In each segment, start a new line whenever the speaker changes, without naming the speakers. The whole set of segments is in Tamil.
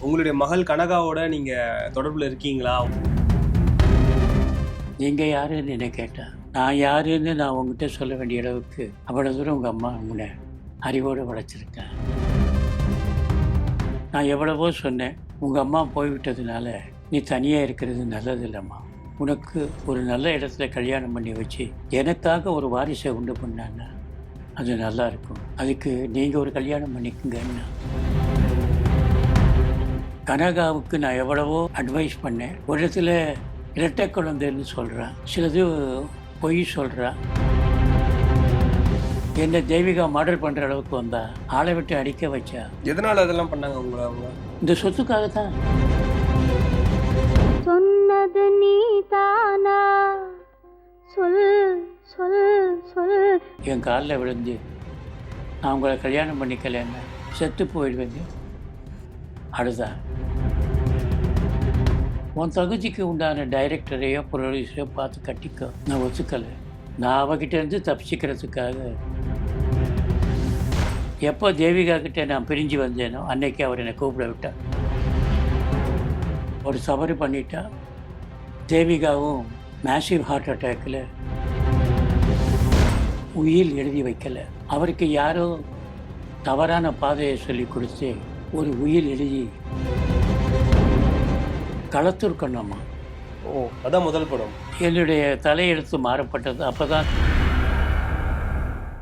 உங்களுடைய மகள் கனகாவோட நீங்க தொடர்புல இருக்கீங்களா?
நீங்கள் யாருன்னு என்ன கேட்டா நான் யாருன்னு நான் உங்ககிட்ட சொல்ல வேண்டிய அளவுக்கு அவ்வளோ தூரம் உங்கள் அம்மா உன்னை அறிவோடு வளர்ச்சிருக்கேன் நான் எவ்வளவோ சொன்னேன் உங்கள் அம்மா போய்விட்டதுனால நீ தனியாக இருக்கிறது நல்லது இல்லைம்மா உனக்கு ஒரு நல்ல இடத்துல கல்யாணம் பண்ணி வச்சு எனக்காக ஒரு வாரிசை உண்டு பண்ணான்னா அது நல்லா இருக்கும். அதுக்கு நீங்கள் ஒரு கல்யாணம் பண்ணிக்கங்கன்னா கனகாவுக்கு நான் எவ்வளவோ அட்வைஸ் பண்ணேன். ஒரு இடத்துல இரட்டை குழந்தைன்னு சொல்கிறான் சிலது பொய் சொல்கிறான் என்ன தெய்வீகா மாடல் பண்ணுற அளவுக்கு வந்தா ஆளை விட்டு அடிக்க வச்சா?
எதனால அதெல்லாம் பண்ணாங்க உங்களை அவங்க?
இந்த சொத்துக்காக தான்
சொன்னது நீதானா சொல் சொல் சொல்.
என் காலில் விழுந்து நான் உங்களை கல்யாணம் பண்ணிக்கலன்னு செத்து போயிடுவேங்க அழுதா உன் தகுதிக்கு உண்டான டைரக்டரையோ ப்ரொடியூசரையோ பார்த்து கட்டிக்கோ. நான் ஒத்துக்கலை. நான் அவகிட்ட இருந்து தப்பிச்சுக்கிறதுக்காக. எப்போ தேவிகா கிட்டே நான் பிரிஞ்சு வந்தேனோ அன்னைக்கு அவர் என்னை கூப்பிட விட்டார். ஒரு சவரி பண்ணிட்டா தேவிகாவும் மேசிவ் ஹார்ட் அட்டாக்கில் உயில் எழுதி வைக்கல. அவருக்கு யாரோ தவறான பாதையை சொல்லி கொடுத்து ஒரு உயில் எழுதி களத்தூர் கண்ணம்மா
ஓ அதான் முதல் படம்.
என்னுடைய தலையெழுத்து மாறப்பட்டது. அப்பதான்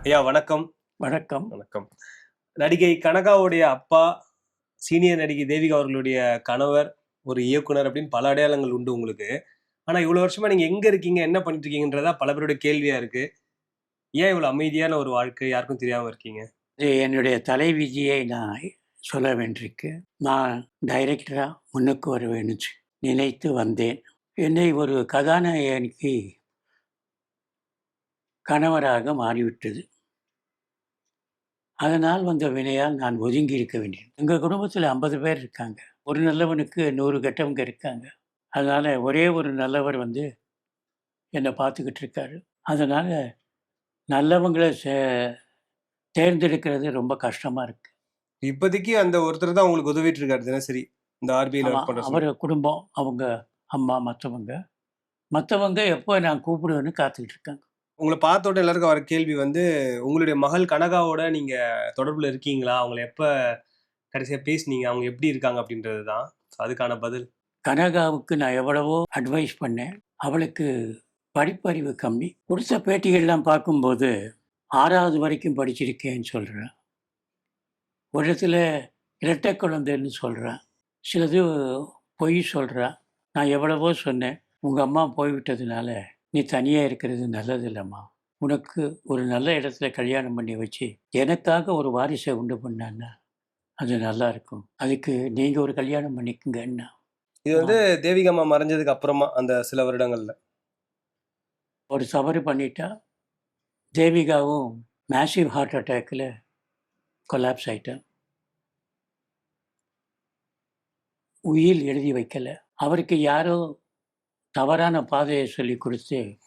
ஐயா வணக்கம்.
வணக்கம்.
வணக்கம். நடிகை கனகாவுடைய அப்பா சீனியர் நடிகை தேவிகா அவர்களுடைய கணவர் ஒரு இயக்குனர் அப்படின்னு பல அடையாளங்கள் உண்டு உங்களுக்கு. ஆனா இவ்வளவு வருஷமா நீங்க எங்க இருக்கீங்க என்ன பண்ணிட்டு இருக்கீங்கன்றதா பல பேருடைய கேள்வியா இருக்கு. ஏன் இவ்வளவு அமைதியான ஒரு வாழ்க்கை யாருக்கும் தெரியாம இருக்கீங்க?
என்னுடைய தலைவிதியை நான் சொல்ல வேண்டியிருக்கு. நான் டைரக்டராக முன்னுக்கு வர வேணுச்சு நினைத்து வந்தேன். என்னை ஒரு கதாநாயகனுக்கு கணவராக மாறிவிட்டது. அதனால் வந்த வினையால் நான் ஒதுங்கி இருக்க வேண்டியது. எங்கள் குடும்பத்தில் ஐம்பது பேர் இருக்காங்க. ஒரு நல்லவனுக்கு நூறு கெட்டவங்க இருக்காங்க. அதனால் ஒரே ஒரு நல்லவர் வந்து என்னை பார்த்துக்கிட்டு இருக்காரு. அதனால் நல்லவங்களை சே தேர்ந்தெடுக்கிறது ரொம்ப கஷ்டமாக இருக்குது
இப்போதைக்கு அந்த ஒருத்தர் தான் உங்களுக்கு உதவிட்டு இருக்காரு தினசரி. இந்த ஆர்பிஐல ஒர்க்
அவர் குடும்பம் அவங்க அம்மா மற்றவங்க மற்றவங்க எப்போ நான் கூப்பிடுவேன்னு காத்துக்கிட்டு இருக்காங்க.
உங்களை பார்த்த உடனே எல்லாருக்கும் வர கேள்வி வந்து உங்களுடைய மகள் கனகாவோட நீங்க தொடர்புல இருக்கீங்களா? அவங்கள எப்ப கடைசியா பேசுனீங்க? அவங்க எப்படி இருக்காங்க? அப்படின்றது தான். அதுக்கான பதில்.
கனகாவுக்கு நான் எவ்வளவோ அட்வைஸ் பண்ணேன். அவளுக்கு படிப்பறிவு கம்மி. கொடுத்த பேட்டிகள்லாம் பார்க்கும்போது ஆறாவது வரைக்கும் படிச்சிருக்கேன்னு சொல்கிறேன் ஒரு இடத்துல இரட்டை குழந்தைன்னு சொல்கிறேன் சிலது பொய் சொல்கிறேன் நான் எவ்வளவோ சொன்னேன். உங்கள் அம்மா போய்விட்டதுனால நீ தனியாக இருக்கிறது நல்லது இல்லைம்மா உனக்கு ஒரு நல்ல இடத்துல கல்யாணம் பண்ணி வச்சு எனக்காக ஒரு வாரிசை உண்டு பண்ணான்னா அது நல்லா இருக்கும். அதுக்கு நீங்கள் ஒரு கல்யாணம் பண்ணிக்கங்கன்னா
இது வந்து தேவிகம்மா மறைஞ்சதுக்கு அப்புறமா அந்த சில வருடங்கள்ல.
ஒரு தவறு பண்ணிட்டா தேவிகாவும் மேசிவ் ஹார்ட் அட்டாக்கில் கொலாப்ஸ் ஆயிட்டான். உயில் எழுதி வைக்கல. அவருக்கு யாரோ தவறான பாதையை சொல்லி கொடுத்து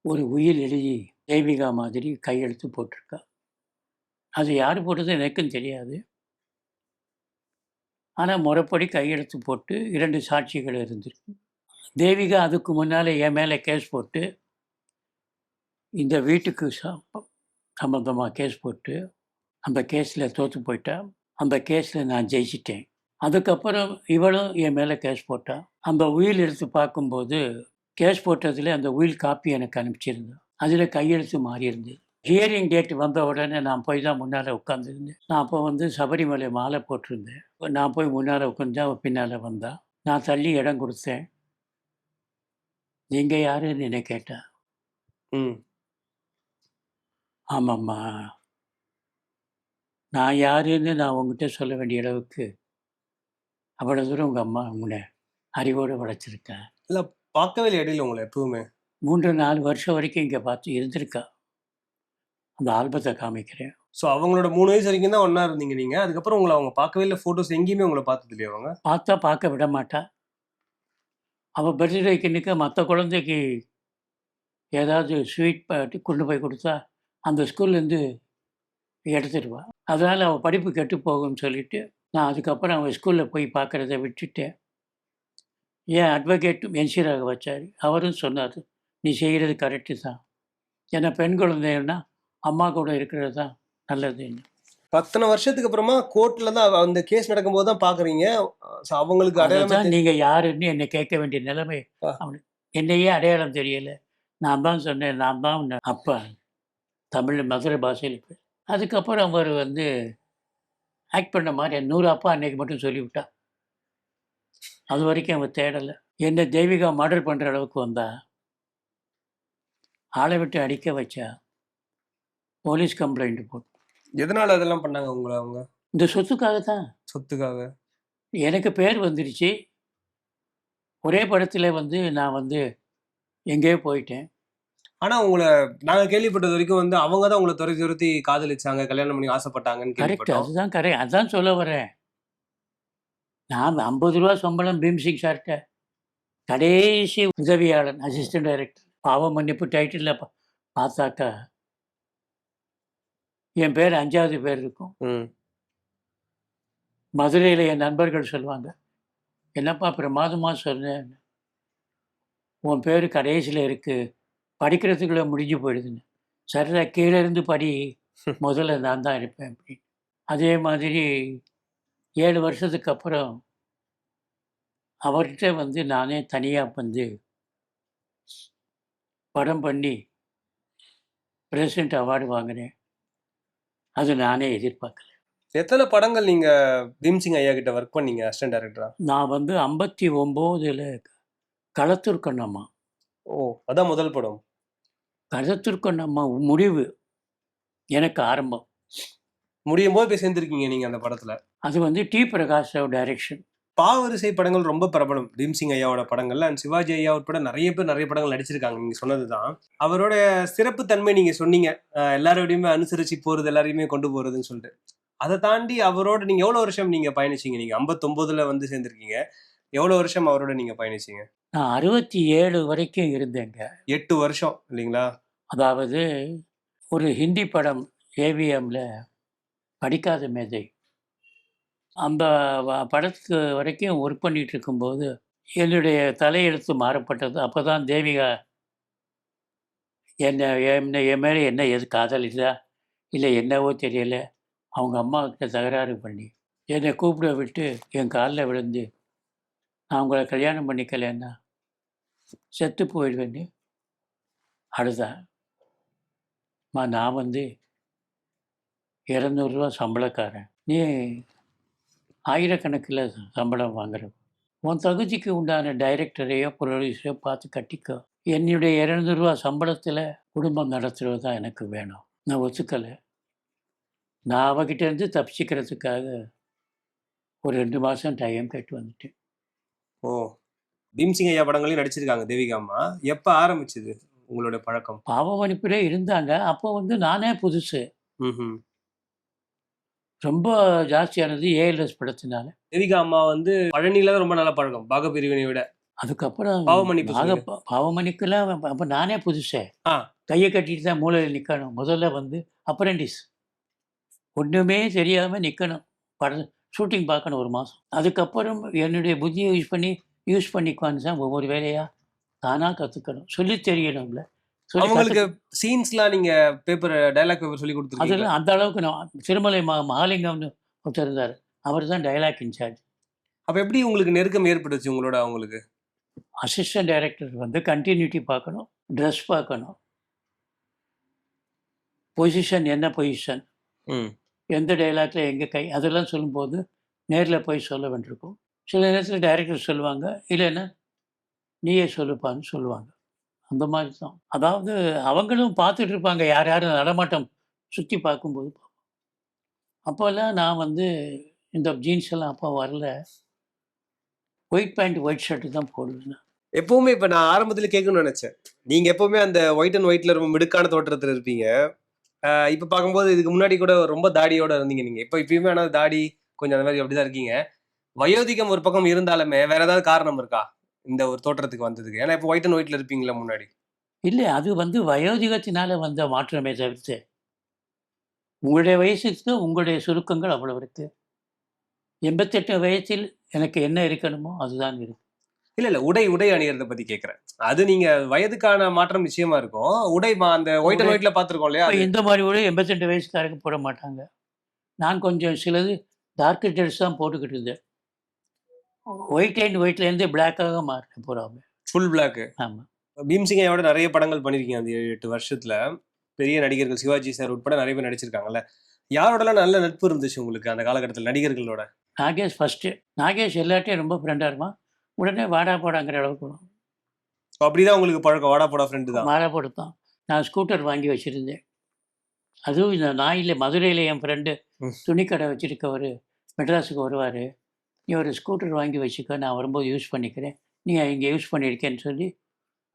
ஒரு உயில் எழுதி தேவிகா மாதிரி கையெழுத்து போட்டிருக்கா. அது யார் போட்டது எனக்கும் தெரியாது. ஆனால் முறைப்படி கையெழுத்து போட்டு இரண்டு சாட்சிகள் இருந்திருக்கு. தேவிகா அதுக்கு முன்னால் என் மேலே கேஸ் போட்டு இந்த வீட்டுக்கு ச- சம்பந்தமாக கேஸ் போட்டு அந்த கேஸில் தோற்று போயிட்டா அந்த கேஸில் நான் ஜெயிச்சிட்டேன். அதுக்கப்புறம் இவளும் என் மேலே கேஸ் போட்டா. அந்த உயில் எடுத்து பார்க்கும்போது கேஸ் போட்டதில் அந்த உயில் காப்பி எனக்கு அனுப்பிச்சிருந்தேன் அதில் கையெழுத்து மாறி இருந்தது ஹியரிங் டேட் வந்த உடனே நான் போய் தான் முன்னால் உட்காந்துருந்தேன் நான் அப்போ வந்து சபரிமலை மாலை போட்டிருந்தேன். நான் போய் முன்னால் உட்காந்து அவள் பின்னால் வந்தா. நான் தள்ளி இடம் கொடுத்தேன். நீங்கள் யாருன்னு என்ன கேட்டா.
ம்.
ஆமாம்மா. நான் யாருன்னு நான் உங்ககிட்ட சொல்ல வேண்டிய அளவுக்கு அவ்வளோ தூரம் உங்கள் அம்மா உன்னை அறிவோடு வளர்த்துருக்கேன்
இல்ல பார்க்கவே இடையில உங்களை எப்பவுமே.
மூன்று நாலு வருஷம் வரைக்கும் இங்கே பார்த்து இருந்திருக்கா. அந்த ஆல்பத்தை காமிக்கிறேன்.
ஸோ அவங்களோட மூணு வயசு வரைக்கும் தான் ஒண்ணா இருந்தீங்க நீங்க. அதுக்கப்புறம் உங்களை அவங்க பார்க்கவே இல்லை. போட்டோஸ் எங்கேயுமே உங்களை பார்த்தது இல்லையா அவங்க?
பார்த்தா பார்க்க விட மாட்டா. அவள் பர்த்டேக்கு நிற்க மற்ற குழந்தைக்கு ஏதாவது ஸ்வீட் பாட்டி கொண்டு போய் கொடுத்தா அந்த ஸ்கூல்லேருந்து எடுத்துடுவா. அதனால் அவள் படிப்பு கெட்டு போகும்னு சொல்லிட்டு நான் அதுக்கப்புறம் அவங்க ஸ்கூலில் போய் பார்க்குறத விட்டுட்டேன் ஏன் அட்வொகேட்டும் என்சி ராகவாச்சாரி அவரும் சொன்னார் நீ செய்கிறது கரெக்டு தான். ஏன்னா பெண் குழந்தைன்னா அம்மா கூட இருக்கிறது தான் நல்லதுன்னு.
பத்தனை வருஷத்துக்கு அப்புறமா கோர்ட்ல தான் அந்த கேஸ் நடக்கும்போது தான் பாக்குறீங்க? So, அவங்களுக்கு அடையாளமே
நீங்கள் யாருன்னு என்னை கேட்க வேண்டிய நிலைமை. அவனுக்கு என்னையே அடையாளம் தெரியல. நான் தான் சொன்னேன் நான் தான் அப்பா தமிழ் மதுரை பாஷையில் அதுக்கப்புறம் அவர் வந்து ஆக்ட் பண்ண மாதிரி நூறு அப்பா அன்னைக்கு மட்டும் சொல்லிவிட்டா. அது வரைக்கும் அவன் தேடலை. என்ன தெய்வீகா மர்டர் பண்ணுற அளவுக்கு வந்தா ஆளை விட்டு அடிக்க வச்சா போலீஸ் கம்ப்ளைண்ட் போட்டு.
எதனால அதெல்லாம் பண்ணாங்க உங்களை அவங்க?
இந்த சொத்துக்காக தான்.
சொத்துக்காக.
எனக்கு பேர் வந்துருச்சு. ஒரே படத்தில் வந்து நான் வந்து எங்கேயோ போயிட்டேன்.
ஆனா உங்களை நாங்க கேள்விப்பட்டது வரைக்கும் வந்து அவங்க தான் உங்களை துரத்தி துரத்தி காதலிச்சாங்க கல்யாணம் பண்ணி ஆசைப்பட்டாங்கன்னு
கரெக்ட்
கேள்விப்பட்டோம்.
அதுதான் கரெக்ட் அதான் சொல்ல வரேன். நான் ஐம்பது ரூபா சம்பளம் பீம்சிங் சார்கிட்ட கடைசி உதவியாளன் அசிஸ்டன்ட் டைரக்டர் பாவ மன்னிப்பு டைட்டிலில் பார்த்தாக்கா என் பேர் அஞ்சாவது பேர் இருக்கும்.
ம்.
மதுரையில் என் நண்பர்கள் சொல்லுவாங்க என்னப்பா பிரமாதமாக சொன்னேன் உன் பேர் கடைசியில் இருக்குது படிக்கிறதுக்குள்ள முடிஞ்சு போயிடுதுன்னு. சரிடா கீழே இருந்து படி. முதல்ல நான் தான் இருப்பேன் அப்படி அதே மாதிரி ஏழு வருஷத்துக்கு அப்புறம் அவர்கிட்ட வந்து நானே தனியாக வந்து படம் பண்ணி பிரசிடென்ட் அவார்டு வாங்கினேன். அது நானே எதிர்பார்க்கல.
எத்தனை படங்கள் நீங்க பீம்சிங் ஐயா கிட்ட ஒர்க் பண்ணீங்க அசிஸ்டன்ட் டைரக்டரா
நான் வந்து ஐம்பத்தி ஒம்போதில் களத்தூர் கண்ணம்மா.
ஓ அதான் முதல் படம்.
களத்தூர் கண்ணம்மா முடிவு. எனக்கு ஆரம்பம்.
முடியும் போது போய் சேர்ந்திருக்கீங்க நீங்க அந்த படத்துல.
அது வந்து டி. பிரகாஷ் ராவ் டைரக்ஷன்
பாவரிசை படங்கள் ரொம்ப பிரபலம். பீம்சிங் ஐயாவோட படங்கள்ல அண்ட் சிவாஜி ஐயா உட்பட நிறைய பேர் நிறைய படங்கள் நடிச்சிருக்காங்க நீங்க சொன்னதுதான். அவரோட சிறப்பு தன்மை நீங்க சொன்னீங்க. எல்லாரோடையுமே அனுசரிச்சு போறது எல்லாரையுமே கொண்டு போறதுன்னு சொல்லிட்டு. அதை தாண்டி அவரோட நீங்க எவ்வளவு வருஷம் நீங்க பயணிச்சீங்க? நீங்க 59 வந்து சேர்ந்திருக்கீங்க. எவ்வளவு வருஷம் அவரோட நீங்க பயணிச்சீங்க?
நான் அறுபத்தி ஏழு வரைக்கும் இருந்தேங்க.
எட்டு வருஷம் இல்லைங்களா?
அதாவது ஒரு ஹிந்தி படம் ஏவிஎம்ல படிக்காத மேதை. அந்த படத்துக்கு வரைக்கும் ஒர்க் பண்ணிட்டு இருக்கும்போது என்னுடைய தலையெழுத்து மாறப்பட்டது. அப்போ தான் தேவிகா என்ன என்ன என் மேலே என்ன எது காதல் இல்லை இல்லை என்னவோ தெரியல. அவங்க அம்மா கிட்ட தகராறு பண்ணி என்னை கூப்பிட விட்டு என் காலில் விழுந்து நான் உங்களை கல்யாணம் பண்ணிக்கலன்னா செத்து போயிடுவேன்னு அழுதா. மா நான் வந்து இரநூறுவா சம்பளக்காரன். நீ ஆயிரக்கணக்கில் சம்பளம் வாங்குற. உன் தகுதிக்கு உண்டான டைரக்டரையோ ப்ரொடியூசரையோ பார்த்து கட்டிக்கோ. என்னுடைய இரநூறுவா சம்பளத்தில் குடும்பம் நடத்துகிறது தான் எனக்கு வேணும். நான் ஒத்துக்கலை. நான் அவகிட்டேருந்து தப்பிச்சிக்கிறதுக்காக ஒரு ரெண்டு மாதம் டைம் கேட்டு வந்துட்டேன்.
ஓ பீம்சிங் ஐயா படங்களையும் நடிச்சிருக்காங்க தேவிகா அம்மா. எப்ப ஆரம்பிச்சது உங்களோட பழக்கம்?
பாவமணிப்பிலே இருந்தாங்க. அப்போ வந்து நானே புதுசு.
ம்ஹும்.
ரொம்ப ஜாஸ்தியானது ஏஎல்எஸ் படத்தினால.
தேவிகா அம்மா வந்து பழனியில தான் ரொம்ப நல்ல பழக்கம் பாக பிரிவினை விட.
அதுக்கப்புறம்
பாவமன்னிப்பு
பாக. பாவமணிக்கெல்லாம் அப்போ நானே புதுசே. கையை கட்டிட்டு தான் மூலையில் நிற்கணும் முதல்ல வந்து அப்ரெண்டிஸ் ஒன்றுமே தெரியாமல் நிற்கணும் படம் ஷூட்டிங் பார்க்கணும் ஒரு மாதம் அதுக்கப்புறம் என்னுடைய புத்தியை யூஸ் பண்ணி யூஸ் பண்ணிக்குவான்னு தான் ஒவ்வொரு வேலையாக தானாக கற்றுக்கணும் சொல்லி தெரியணும்ல.
அவங்களுக்கு சீன்ஸ்லாம் நீங்க பேப்பர் டைலாக் பேப்பர் சொல்லி கொடுத்துருக்கீங்க
அதெல்லாம் அந்த அளவுக்கு நான் திருமலை மா மகாலிங்கம்னு ஒருத்தர் இருந்தார். அவர் தான் டைலாக் இன்சார்ஜ்
அப்ப எப்படி உங்களுக்கு நெருக்கம் ஏற்பட்டுச்சு உங்களோட அவங்களுக்கு?
அசிஸ்டன்ட் டைரக்டர் வந்து கண்டினியூட்டி பார்க்கணும் ட்ரெஸ் பார்க்கணும். பொசிஷன் என்ன பொசிஷன்
ம்.
எந்த டைலாக்ல எங்கே கை அதெல்லாம் சொல்லும்போது நேரில் போய் சொல்ல வேண்டியிருக்கும். சில நேரத்தில் டைரக்டர் சொல்லுவாங்க இல்லைன்னா நீயே சொல்லுப்பான்னு சொல்லுவாங்க. அந்த மாதிரி தான் அதாவது அவங்களும் பார்த்துட்டு இருப்பாங்க யார் யாரும் நடமாட்டம் சுற்றி பார்க்கும்போது பார்ப்போம் அப்போல்லாம் நான் வந்து இந்த ஜீன்ஸ் எல்லாம் அப்போ வரல. ஒயிட் பேண்ட் ஒயிட் ஷர்ட்டு தான் போடுவேன்
எப்பவுமே இப்போ நான் ஆரம்பத்தில் கேட்கணும்னு நினச்சேன். நீங்கள் எப்போவுமே அந்த ஒயிட் அண்ட் ஒயிட்டில் ரொம்ப மிடுக்கான தோற்றத்தில் இருப்பீங்க. இப்போ பார்க்கும்போது இதுக்கு முன்னாடி கூட ரொம்ப தாடியோட இருந்தீங்க நீங்க. இப்போ இப்பயுமே ஆனால் தாடி கொஞ்சம் அந்த மாதிரி அப்படிதான் இருக்கீங்க. வயோதிகம் ஒரு பக்கம் இருந்தாலுமே வேற ஏதாவது காரணம் இருக்கா? இந்த ஒரு தோற்றத்துக்கு வந்ததுக்கு. ஏன்னா இப்போ ஒயிட் அண்ட் ஒயிட்ல இருப்பீங்களா முன்னாடி.
இல்லை அது வந்து வயோதிகத்தினால வந்த மாற்றமே தவிர்த்து உங்களுடைய வயசுக்கு உங்களுடைய சுருக்கங்கள் அவ்வளவு இருக்கு. எண்பத்தெட்டு வயசில் எனக்கு என்ன இருக்கணுமோ அதுதான் இருக்கு.
இல்ல இல்ல. உடை உடை அணியறத பத்தி கேக்குறேன். அது நீங்க வயதுக்கான மாற்றம் நிச்சயமா இருக்கும். உடை மா- அந்த ஒயிட் அண்ட்
உடை-
ஒயிட்ல பாத்துருக்கோம் இல்லையா?
இந்த மாதிரி கூட எண்பத்தெட்டு வயசுக்காரங்க போட மாட்டாங்க. நான் கொஞ்சம் சிலது டார்க் ட்ரெஸ் தான் போட்டுக்கிட்டு இருந்தேன். ஒயிட் அண்ட் ஒயிட்லேருந்து பிளாக்காக மாறினேன் பூராமே
ஃபுல் பிளாக்
ஆமாம்
பீம்சிங்கையோட நிறைய படங்கள் பண்ணிருக்கீங்க அந்த ஏழு எட்டு வருஷத்துல. பெரிய நடிகர்கள் சிவாஜி சார் உட்பட நிறைய பேர் நடிச்சிருக்காங்கல்ல. யாரோடலாம் நல்ல நட்பு இருந்துச்சு உங்களுக்கு அந்த காலகட்டத்தில் நடிகர்களோட?
நாகேஷ் ஃபஸ்ட்டு நாகேஷ் எல்லாட்டையும் ரொம்ப ஃப்ரெண்டாக இருப்பான். உடனே வாடா போடாங்கிற அளவுக்கு வரும்.
அப்படிதான் உங்களுக்கு பழக்கம். வாடா போடா ஃப்ரெண்டு தான்.
வாடா போடுத்தான். நான் ஸ்கூட்டர் வாங்கி வச்சுருந்தேன். அதுவும் இந்த நாயில் மதுரையில் என் ஃப்ரெண்டு. துணிக்கடை வச்சுருக்கவர் மெட்ராஸுக்கு வருவார். நீ ஒரு ஸ்கூட்டர் வாங்கி வச்சுக்க நான் வரும்போது யூஸ் பண்ணிக்கிறேன். நீ இங்கே யூஸ் பண்ணியிருக்கேன்னு சொல்லி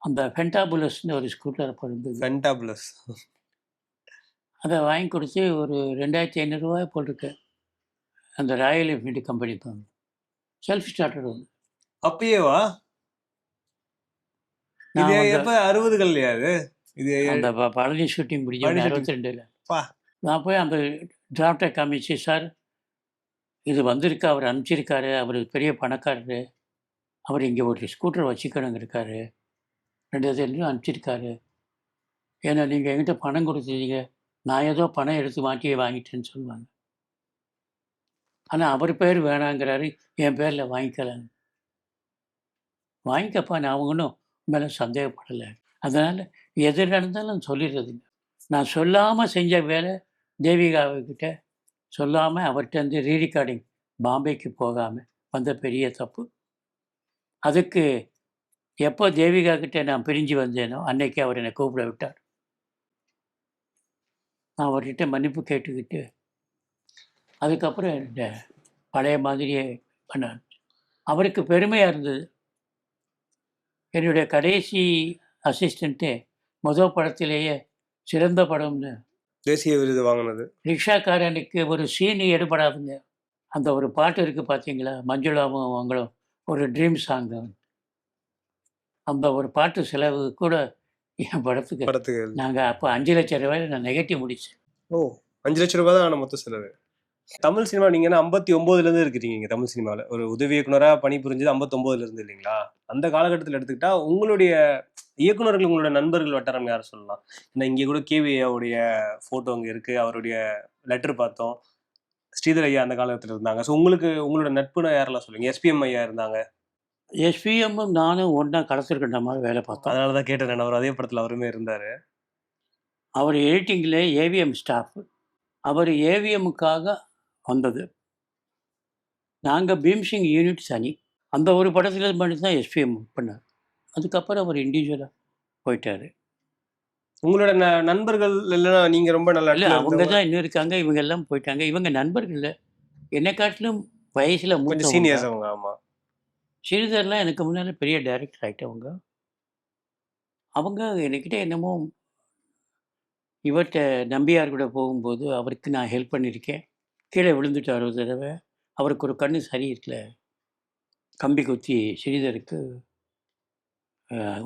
அந்த ஃபென்டாபுலஸ்னு ஒரு ஸ்கூட்டர் அப்போ இருந்தது
ஃபென்டாபுலஸ்
அதை வாங்கி கொடுத்து ஒரு ரெண்டாயிரத்தி ஐநூறுரூவா போட்டிருக்கேன் அந்த ராயல் என்ஃபீல்டு கம்பெனி தான். செல்ஃப் ஸ்டார்டர் வந்து
அப்பயேவா இது எப்ப? அறுபதுகள் இல்லையா அது இது
அந்த பழனி ஷூட்டிங் முடிஞ்ச. அறுபத்தி ரெண்டில். நான் போய் அந்த டிராஃப்டை காமிச்சு சார் இது வந்திருக்கு. அவர் அனுப்பிச்சிருக்காரு. அவர் பெரிய பணக்காரரு. அவர் இங்கே ஒரு ஸ்கூட்டர் வச்சுக்கணுங்க இருக்காரு ரெண்டு இதுலையும் அனுப்பிச்சிருக்காரு. ஏன்னா நீங்கள் என்கிட்ட பணம் கொடுத்தீங்க நான் ஏதோ பணம் எடுத்து மாட்டி வாங்கிட்டேன்னு சொல்லுவாங்க. ஆனால் அவர் பேர் வேணாங்கிறாரு. என் பேரில் வாங்கிக்கலான்னு வாங்கிக்கப்பா நான் ஒன்றும் மேலே சந்தேகப்படலை. அதனால் எது நடந்தாலும் சொல்லிடுறதுங்க நான் சொல்லாமல் செஞ்ச வேலை தேவிகாவுக்கிட்ட சொல்லாமல் அவர்கிட்ட இருந்து பாம்பேக்கு போகாமல் வந்த பெரிய தப்பு. அதுக்கு எப்போ தேவிகா கிட்ட நான் பிரிஞ்சு வந்தேனோ அன்னைக்கு அவர் என்னை கூப்பிட விட்டார். நான் அவர்கிட்ட மன்னிப்பு கேட்டுக்கிட்டு அதுக்கப்புறம் என்னோட பழைய மாதிரியே பண்ண அவருக்கு பெருமையாக இருந்தது. என்னுடைய கடைசி அசிஸ்டண்ட்டு முதல் படத்திலேயே சிறந்த படம்னு.
தேசிய விருது வாங்கினது.
ரிக்ஷாக்காரனுக்கு ஒரு சீனி எடுபடாதுங்க. அந்த ஒரு பாட்டு இருக்குது பார்த்தீங்களா மஞ்சுளாவும் அவங்களும் ஒரு ட்ரீம் சாங் அந்த ஒரு பாட்டு செலவு கூட என் படத்துக்கு.
படத்துக்கு.
நாங்கள் அப்போ அஞ்சு லட்சம் ரூபாய் நான் நெகட்டிவ் முடித்தேன்
ஓ அஞ்சு லட்ச ரூபாய் தான் ஆன மொத்த செலவு. தமிழ் சினிமா நீங்க ஐம்பத்தி ஒன்பதுல இருந்து இருக்கிறீங்க தமிழ் சினிமாவில் ஒரு உதவி இயக்குனரா பணிபுரிஞ்சது 59 இருந்து இல்லைங்களா? அந்த காலகட்டத்தில் எடுத்துக்கிட்டா உங்களுடைய இயக்குனர்கள் உங்களோட நண்பர்கள் வட்டாரம் யார் சொல்லலாம்? இந்த இங்கே கூட கேவிஐயாவுடைய ஃபோட்டோ அங்கே இருக்கு அவருடைய லெட்டர் பார்த்தோம். ஸ்ரீதர் ஐயா அந்த காலகட்டத்தில் இருந்தாங்க. ஸோ உங்களுக்கு உங்களோட நட்புனா யாரெல்லாம் சொல்லுங்க எஸ்பிஎம் ஐயா இருந்தாங்க.
எஸ்பிஎம்மும் நானும் ஒன்றா கடத்திருக்கின்ற மாதிரி வேலை பார்த்தோம்.
அதனால தான் கேட்டேன் அவர் அதே படத்தில் அவருமே இருந்தார்.
அவர் எடிட்டிங்கில் ஏவிஎம் ஸ்டாஃப் அவர் ஏவிஎம்முக்காக வந்தது. நாங்கள் பீம்சிங் யூனிட் தனி அந்த ஒரு படத்தில் மட்டும் தான் எஸ்பிஎம் பண்ணார். அதுக்கப்புறம் அவர் இண்டிவிஜுவலாக போயிட்டாரு.
உங்களோட ந- நண்பர்கள் இல்லைன்னா நீங்க ரொம்ப நல்ல
இல்லை அவங்க? தான் இன்னும் இருக்காங்க இவங்க எல்லாம் போயிட்டாங்க. இவங்க நண்பர்கள் என்னை காட்டிலும் வயசில் மூத்தவங்க.
சீனியர்ஸ் அவங்க ஆமா.
ஸ்ரீதர்லாம் எனக்கு முன்னால் பெரிய டைரக்டர் ஆகிட்டவங்க அவங்க என்கிட்ட என்னமோ இவர்கிட்ட நம்பியார் கூட போகும்போது அவருக்கு நான் ஹெல்ப் பண்ணியிருக்கேன். கீழே விழுந்துட்டார் ஒரு தடவை. அவருக்கு ஒரு கண்ணு சரி இருக்கல. கம்பி குத்தி ஸ்ரீதருக்கு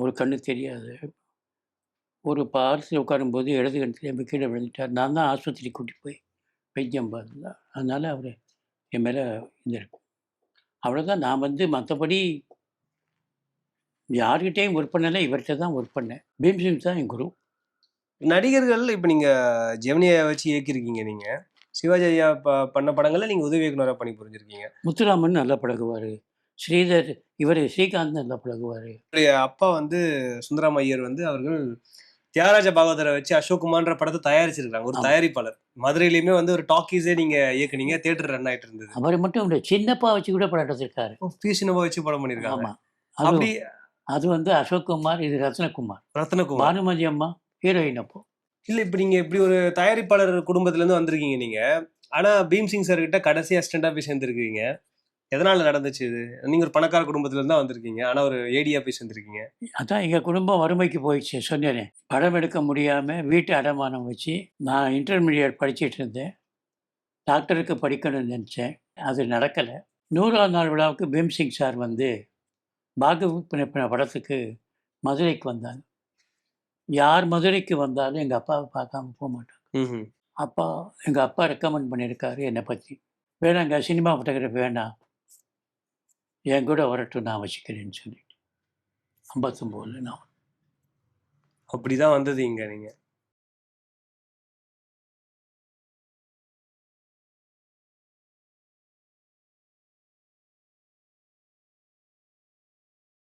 ஒரு கண்ணு தெரியாது. ஒரு பார்சல் உட்காரும்போது இடது கண் தெரியாமல் கீழே விழுந்துட்டார். நான் தான் ஆஸ்பத்திரி கூட்டி போய் வைத்தியம் பார்த்தேன் அதனால் அவர் என் மேலே இந்த அவ்வளோதான் நான் வந்து மற்றபடி யார்கிட்டையும் ஒர்க் பண்ணலை. இவர்கிட்ட தான் ஒர்க் பண்ணேன். பீம்சிம் தான் என் குரு.
நடிகர்கள் இப்போ நீங்கள் ஜெமினியை வச்சு இயக்கியிருக்கீங்க நீங்கள் சிவாஜி ஐயா பண்ண படங்கள்ல நீங்க உதவி இயக்குனராக பணி புரிஞ்சிருக்கீங்க.
முத்துராமன் நல்லா பழகுவார். ஸ்ரீதர் இவர் ஸ்ரீகாந்த் நல்லா பழகுவார்.
அப்பா வந்து சுந்தரம் ஐயர் வந்து அவர்கள் தியாகராஜ பாகவதரை வச்சு அசோக்குமார்ன்ற படத்தை தயாரிச்சிருக்காங்க ஒரு
ஆமா.
தயாரிப்பாளர். மதுரையிலயுமே வந்து ஒரு டாக்கீஸே நீங்க இயக்குனீங்க. தியேட்டர் ரன் ஆயிட்டு இருந்தது.
அவர் மட்டும் இல்லை சின்னப்பா வச்சு கூட படம் எடுத்திருக்காரு.
பி. சினிமா வச்சு படம் பண்ணிருக்காங்க.
ஆமாம் அது
அப்படி
அது வந்து அசோக் குமார் இது ரத்னகுமார்.
ரத்னகுமார்.
பானுமதி அம்மா ஹீரோயின் அப்போ.
இல்லை இப்போ நீங்கள் இப்படி ஒரு தயாரிப்பாளர் குடும்பத்துலேருந்து வந்திருக்கீங்க நீங்கள் ஆனால் பீம் சிங் சார் கிட்ட கடைசி அசிஸ்டண்டா போய் சேர்ந்துருக்கீங்க. எதனால் நடந்துச்சு இது? நீங்கள் ஒரு பணக்கார குடும்பத்துலேருந்து தான் வந்திருக்கீங்க. ஆனால் ஒரு ஏடியா போய் சேர்ந்துருக்கீங்க.
அதான் எங்கள் குடும்பம் வறுமைக்கு போயிடுச்சு. சொன்னேன் படம் எடுக்க முடியாமல் வீட்டு அடமானம் வச்சு நான் இன்டர்மீடியட் படிச்சுட்டு இருந்தேன். டாக்டருக்கு படிக்கணும்னு நினச்சேன். அது நடக்கலை. நூறாம் நாள் விழாவுக்கு பீம்சிங் சார் வந்து பாகு படத்துக்கு மதுரைக்கு வந்தாங்க. யார் மதுரைக்கு வந்தாலும் எங்கள் அப்பாவை பார்க்காம போக மாட்டாங்க. அப்பா எங்கள் அப்பா ரெக்கமெண்ட் பண்ணியிருக்காரு என்னை பற்றி வேணாங்க சினிமா ஃபோட்டோகிராஃபி வேண்டாம் என் கூட வரட்டும் நான் வச்சுக்கிறேன்னு சொல்லிட்டு. ஐம்பத்தொம்போதில் நான்.
அப்படிதான் வந்தது இங்க நீங்க.